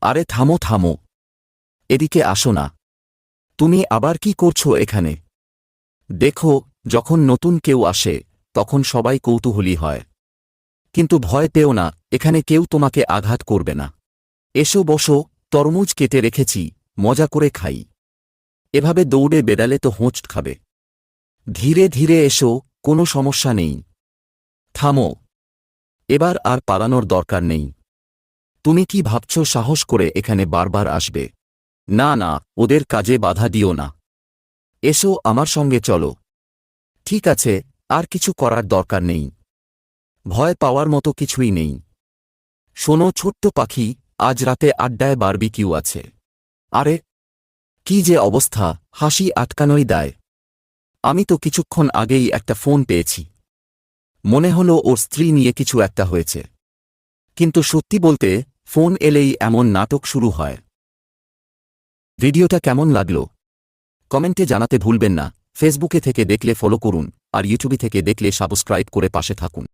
আরে থামো থামো। এদিকে আসো না। তুমি আবার কি করছ এখানে? দেখো, যখন নতুন কেউ আসে, তখন সবাই কৌতূহলী হয়। কিন্তু ভয় পেও না, এখানে কেউ তোমাকে আঘাত করবে না। এসো, বসো, তরমুজ কেটে রেখেছি, মজা করে খাই। এভাবে দৌড়ে বেড়ালে তো হোঁচ খাবে। ধীরে ধীরে এসো, কোনো সমস্যা নেই। থামো। এবার আর পালানোর দরকার নেই। তুমি কি ভাবছ সাহস করে এখানে বারবার আসবে? না না, ওদের কাজে বাধা দিও না। এসো আমার সঙ্গে চলো। ঠিক আছে, আর কিছু করার দরকার নেই। ভয় পাওয়ার মতো কিছুই নেই। শোনো ছোট্ট পাখি, আজ রাতে আড্ডায় বারবিকিউ আছে। আরে, কি যে অবস্থা, হাসি আটকানোই দায়। আমি তো কিছুক্ষণ আগেই একটা ফোন পেয়েছি। মনে হলো ওর স্ত্রী নিয়ে কিছু একটা হয়েছে। কিন্তু সত্যি বলতে ফোন এলেই এমন নাটক শুরু হয়। ভিডিওটা কেমন লাগল? কমেন্টে জানাতে ভুলবেন না। ফেসবুকে থেকে দেখলে ফলো করুন, আর ইউটিউবে থেকে দেখলে সাবস্ক্রাইব করে পাশে থাকুন।